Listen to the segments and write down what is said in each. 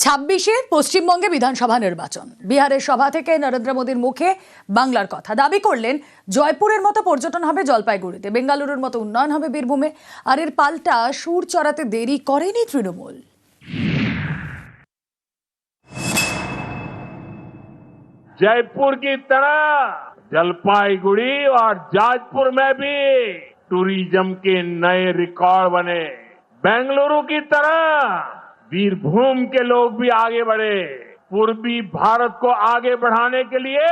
ছাব্বিশে পশ্চিমবঙ্গে বিধানসভা নির্বাচন বিহারের সভা থেকে নরেন্দ্র মোদীর মুখে বাংলার কথা দাবি করলেন জয়পুরের মতো পর্যটন হবে জলপাইগুড়িতে বেঙ্গালুরুর মতো উন্নয়ন হবে বীরভূমে আর এর পাল্টা সুর চড়াতে দেরি করেনি তৃণমূল जयपुर की तरह जलपाईगुड़ी और जाजपुर में भी टूरिज्म के नए रिकॉर्ड बने बेंगलुरु की तरह वीरभूम के लोग भी आगे बढ़े पूर्वी भारत को आगे बढ़ाने के लिए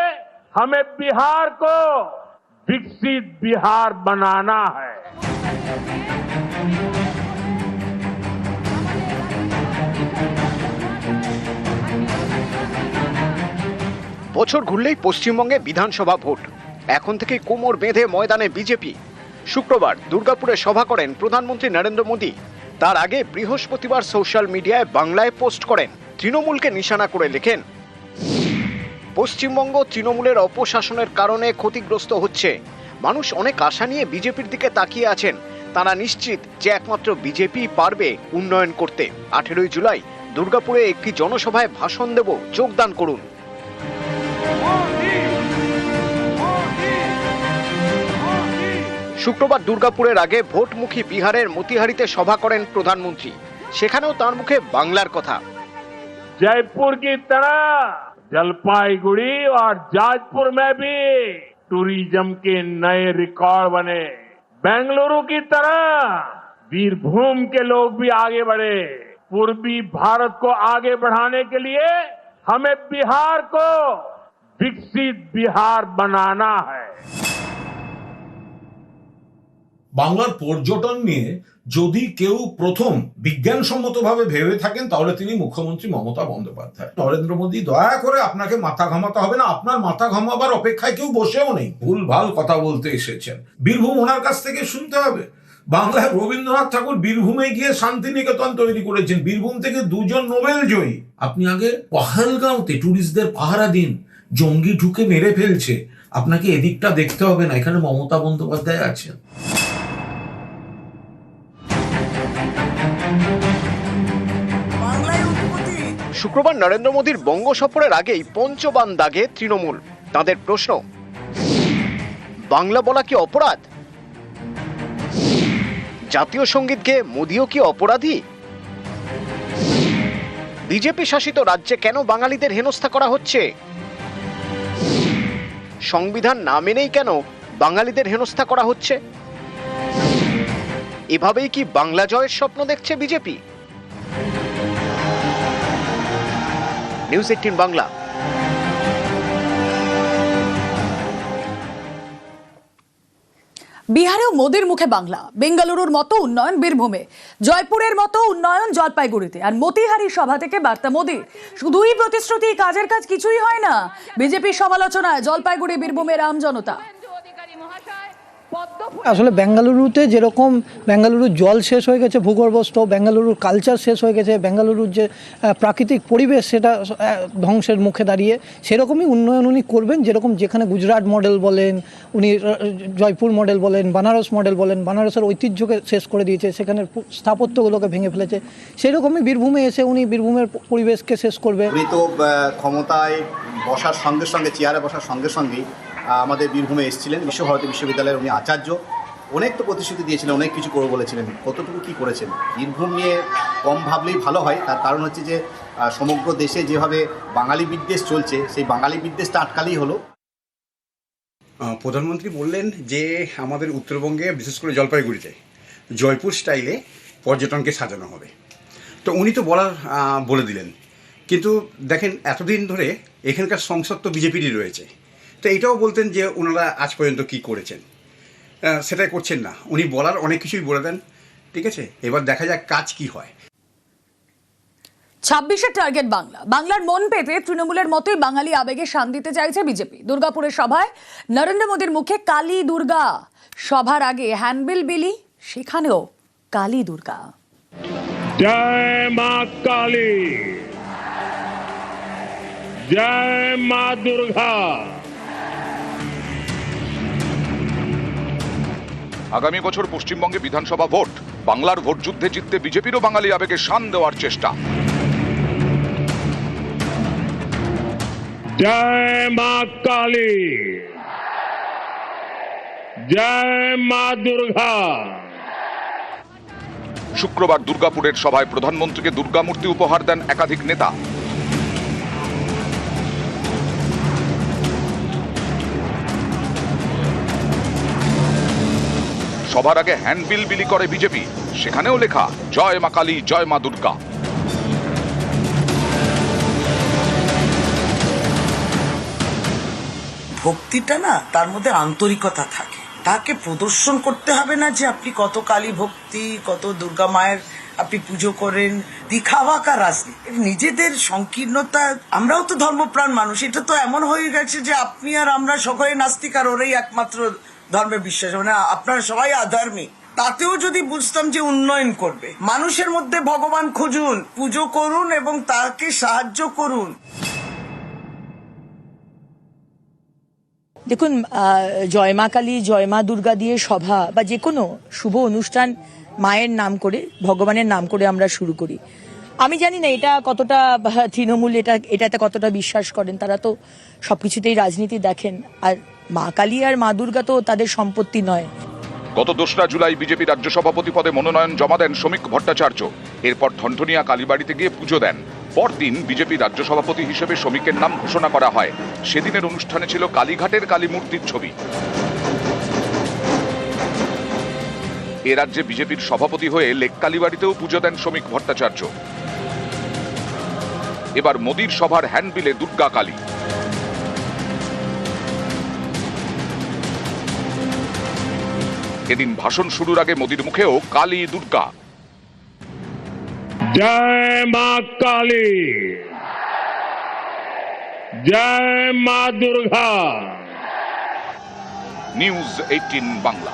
हमें बिहार को विकसित बिहार बनाना है বছর ঘুরলেই পশ্চিমবঙ্গে বিধানসভা ভোট এখন থেকে কোমর বেঁধে ময়দানে বিজেপি শুক্রবার দুর্গাপুরে সভা করেন প্রধানমন্ত্রী নরেন্দ্র মোদী তার আগে বৃহস্পতিবার সোশ্যাল মিডিয়ায় বাংলায় পোস্ট করেন। তৃণমূলকে নিশানা করে লেখেন, পশ্চিমবঙ্গ তৃণমূলের অপশাসনের কারণে ক্ষতিগ্রস্ত হচ্ছে। মানুষ অনেক আশা নিয়ে বিজেপির দিকে তাকিয়ে আছেন। তারা নিশ্চিত যে একমাত্র বিজেপি পারবে উন্নয়ন করতে। আঠেরোই জুলাই দুর্গাপুরে একটি জনসভায় ভাষণ দেব। যোগদান করুন। শুক্রবার দুর্গাপুরের আগে ভোটমুখী বিহারের মতিহারিতে সভা করেন প্রধানমন্ত্রী সেখানেও তার মুখে বাংলার কথা जयपुर की तरह जलपाईगुड़ी और जाजपुर में भी टूरिज्म के नए रिकॉर्ड बने बेंगलुरु की तरह वीरभूम के लोग भी आगे बढ़े पूर्वी भारत को आगे बढ़ाने के लिए हमें बिहार को विकसित बिहार बनाना है বাংলার পর্যটন নিয়ে যদি কেউ প্রথম বিজ্ঞানসম্মতভাবে ভেবে থাকেন, তাহলে তিনি মুখ্যমন্ত্রী মমতা বন্দ্যোপাধ্যায়। নরেন্দ্র মোদী, দয়া করে আপনাকে মাথা ঘামাতে হবে না। আপনার মাথা ঘামাবার অপেক্ষায় কেউ বসেও নেই। ভুল ভালো কথা বলতে এসেছেন। বীরভূম ওনার কাছ থেকে শুনতে হবে। বাংলায় রবীন্দ্রনাথ ঠাকুর বীরভূমে গিয়ে শান্তিনিকেতন তৈরি করেছেন। বীরভূম থেকে দুজন নোবেল জয়ী। আপনি আগে পাহালগাঁওতে ট্যুরিস্টদের পাহারা দিন। জঙ্গি ঢুকে মেরে ফেলছে। আপনাকে এদিকটা দেখতে হবে না। এখানে মমতা বন্দ্যোপাধ্যায় আছেন। শুক্রবার নরেন্দ্র মোদীর বঙ্গ সফরের আগেই পঞ্চবান দাগে তৃণমূল। তাদের প্রশ্ন, বাংলা বলা কি অপরাধ? জাতীয় সঙ্গীতকে মোদিও কি অপরাধী? বিজেপি শাসিত রাজ্যে কেন বাঙালিদের হেনস্থা করা হচ্ছে? সংবিধান না মেনেই কেন বাঙালিদের হেনস্থা করা হচ্ছে? এভাবেই কি বাংলা জয়ের স্বপ্ন দেখছে বিজেপি? News eighteen Bangla. বিহারেও মোদীর মুখে বাংলা। বেঙ্গালুরুর মতো উন্নয়ন বীরভূমে। জয়পুরের মতো উন্নয়ন জলপাইগুড়িতে। আর মতিহারি সভা থেকে বার্তা মোদীর। শুধুই প্রতিশ্রুতি, কাজের কাজ কিছুই হয় না। বিজেপির সমালোচনায় জলপাইগুড়ি বীরভূমের আম জনতা। আসলে বেঙ্গালুরুতে যেরকম বেঙ্গালুরুর জল শেষ হয়ে গেছে, ভূগর্ভস্থ, বেঙ্গালুরুর কালচার শেষ হয়ে গেছে, বেঙ্গালুরুর যে প্রাকৃতিক পরিবেশ সেটা ধ্বংসের মুখে দাঁড়িয়ে, সেরকমই উন্নয়ন উনি করবেন, যেরকম যেখানে গুজরাট মডেল বলেন, উনি জয়পুর মডেল বলেন, বানারস মডেল বলেন, বানারসের ঐতিহ্যকে শেষ করে দিয়েছে, সেখানের স্থাপত্যগুলোকে ভেঙে ফেলেছে। সেরকমই বীরভূমে এসে উনি বীরভূমের পরিবেশকে শেষ করবে। তো ক্ষমতায় বসার সঙ্গে সঙ্গে, চেয়ারে বসার সঙ্গে সঙ্গেই আমাদের বীরভূমে এসেছিলেন, বিশ্বভারতী বিশ্ববিদ্যালয়ের উনি আচার্য। অনেক তো প্রতিশ্রুতি দিয়েছিলেন, অনেক কিছু করব বলেছিলেন। কতটুকু কি করেছেন? বীরভূম নিয়ে কম ভাবলেই ভালো হয়। তার কারণ হচ্ছে যে সমগ্র দেশে যেভাবে বাঙালি বিদ্বেষ চলছে, সেই বাঙালি বিদ্বেষটা আটকালেই হলো। প্রধানমন্ত্রী বললেন যে, আমাদের উত্তরবঙ্গে, বিশেষ করে জলপাইগুড়িতে, জয়পুর স্টাইলে পর্যটনকে সাজানো হবে। তো উনি তো বলার বলে দিলেন। কিন্তু দেখেন, এতদিন ধরে এখানকার সংসদ তো বিজেপিরই রয়েছে। তো এটাও বলতেন যে ওনারা আজ পর্যন্ত কি করেছেন। সেটাই করছেন না। উনি বলার অনেক কিছুই বলে দেন। ঠিক আছে? এবার দেখা যাক কাজ কি হয়। ছাব্বিশে টার্গেট বাংলা। বাংলার মন পেতে তৃণমূলের মতোই বাঙালি আবেগে শান দিতে চাইছে বিজেপি। দুর্গাপুরের সভায় নরেন্দ্র মোদীর মুখে কালী দুর্গা। সভার আগে হ্যান্ডবিল বিলি সেখানেও কালী দুর্গা। জয় মা কালী। জয় মা দুর্গা। আগামী বছর পশ্চিমবঙ্গে বিধানসভা ভোট। বাংলার ভোট যুদ্ধে জিততে বিজেপিরও বাঙালি আবেগে শান দেওয়ার চেষ্টা। জয় মা কালী। জয় মা দুর্গা। শুক্রবার দুর্গাপুরের সভায় প্রধানমন্ত্রীকে দুর্গামূর্তি উপহার দেন একাধিক নেতা। সবার আগে হ্যান্ডবিল বিলি করে বিজেপি। সেখানেও লেখা, জয় মা কালী, জয় মা দুর্গা। ভক্তিটা না, তার মধ্যে আন্তরিকতা থাকে। তাকে প্রদর্শন করতে হবে না যে আপনি কত কালী ভক্তি, কত দুর্গা মায়ের আপনি পুজো করেন। দিখাওয়া কা রাজনীতি। নিজেদের সংকীর্ণতা, আমরাও তো ধর্মপ্রাণ মানুষ। এটা তো এমন হয়ে গেছে যে আপনি আর আমরা সকলে নাস্তিক আর ওরাই একমাত্র ধর্মে বিশ্বাস মানে আপনারা সবাই আধার্মিক তাতেও যদি বুঝতাম যে উন্নয়ন করবে। মানুষের মধ্যে ভগবান খুঁজুন, পুজো করুন এবং তাকে সাহায্য করুন। দেখুন জয় মা কালী, জয় মা দুর্গা দিয়ে সভা বা যে কোনো শুভ অনুষ্ঠান মায়ের নাম করে, ভগবানের নাম করে আমরা শুরু করি। আমি জানি না এটা কতটা তৃণমূল, এটা, এটাতে কতটা বিশ্বাস করেন। তারা তো সবকিছুতেই রাজনীতি দেখেন। আর মা কালী আর মা দুর্গা তো তাদের সম্পত্তি নয়। গত দোসরা জুলাই বিজেপি রাজ্য সভাপতি পদে মনোনয়ন জমা দেন শ্রমিক ভট্টাচার্য। এরপর ঠনঠনিয়া কালীবাড়িতে গিয়ে পুজো দেন। পরদিন বিজেপি রাজ্য সভাপতি হিসেবে শ্রমিকের নাম ঘোষণা করা হয়। সেদিনের অনুষ্ঠানে ছিল কালীঘাটের কালী মূর্তির ছবি। এ রাজ্যে বিজেপির সভাপতি হয়ে লেক কালীবাড়িতেও পুজো দেন শ্রমিক ভট্টাচার্য। এবার মোদির সভার হ্যান্ডবিলে দুর্গা কালী। এদিন ভাষণ শুরুর আগে মোদীর মুখেও কালী দুর্গা। জয় মা কালী। জয় মা দুর্গা। News eighteen Bangla.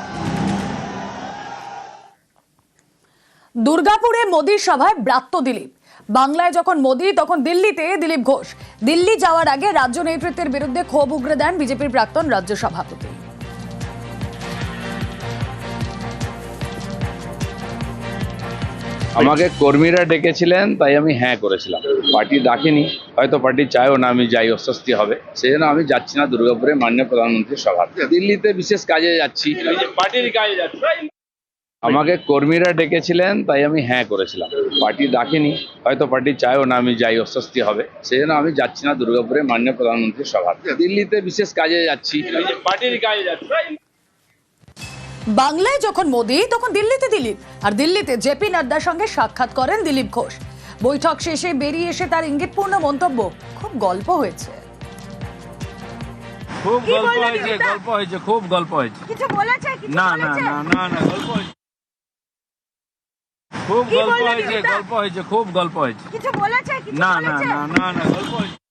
দুর্গাপুরে মোদীর সভায় ব্রাত্য দিলীপ। বাংলায় যখন মোদী তখন দিল্লিতে দিলীপ ঘোষ। দিল্লি যাওয়ার আগে রাজ্য নেতৃত্বের বিরুদ্ধে ক্ষোভ উগরে দেন বিজেপির প্রাক্তন রাজ্য সভাপতি আমাকে কর্মীরা ডেকেছিলেন তাই আমি হ্যাঁ করেছিলাম। পার্টি ডাকেনি হয়তো পার্টি চায়ও না আমি যাই অস্বস্তি হবে। সেই জন্য আমি যাচ্ছি না দুর্গাপুরে মাননীয় প্রধানমন্ত্রীর সভা। দিল্লিতে বিশেষ কাজে যাচ্ছি। পার্টির কাজে যাচ্ছি। আমাকে কর্মীরা ডেকেছিলেন তাই আমি হ্যাঁ করেছিলাম। পার্টি ডাকেনি হয়তো পার্টি চায়ও না আমি যাই অস্বস্তি হবে। সেই জন্য আমি যাচ্ছি না দুর্গাপুরে মাননীয় প্রধানমন্ত্রীর সভা। দিল্লিতে বিশেষ কাজে যাচ্ছি। পার্টির কাজে যাচ্ছি। বাংলায় যখন মোদি তখন দিল্লিতে দিলীপ। আর দিল্লিতে জেপি নাড্ডার সঙ্গে সাক্ষাৎ করেন দিলীপ ঘোষ। বৈঠক শেষে বেরিয়ে এসে তার ইঙ্গিতপূর্ণ মন্তব্য খুব গল্প হয়েছে। খুব গল্প হয়েছে গল্প হয়েছে খুব গল্প হয়েছে। কিছু বলেছে? না না না না না গল্প হয়েছে। খুব গল্প হয়েছে গল্প হয়েছে খুব গল্প হয়েছে। কিছু বলেছে? না না না না না গল্প হয়েছে।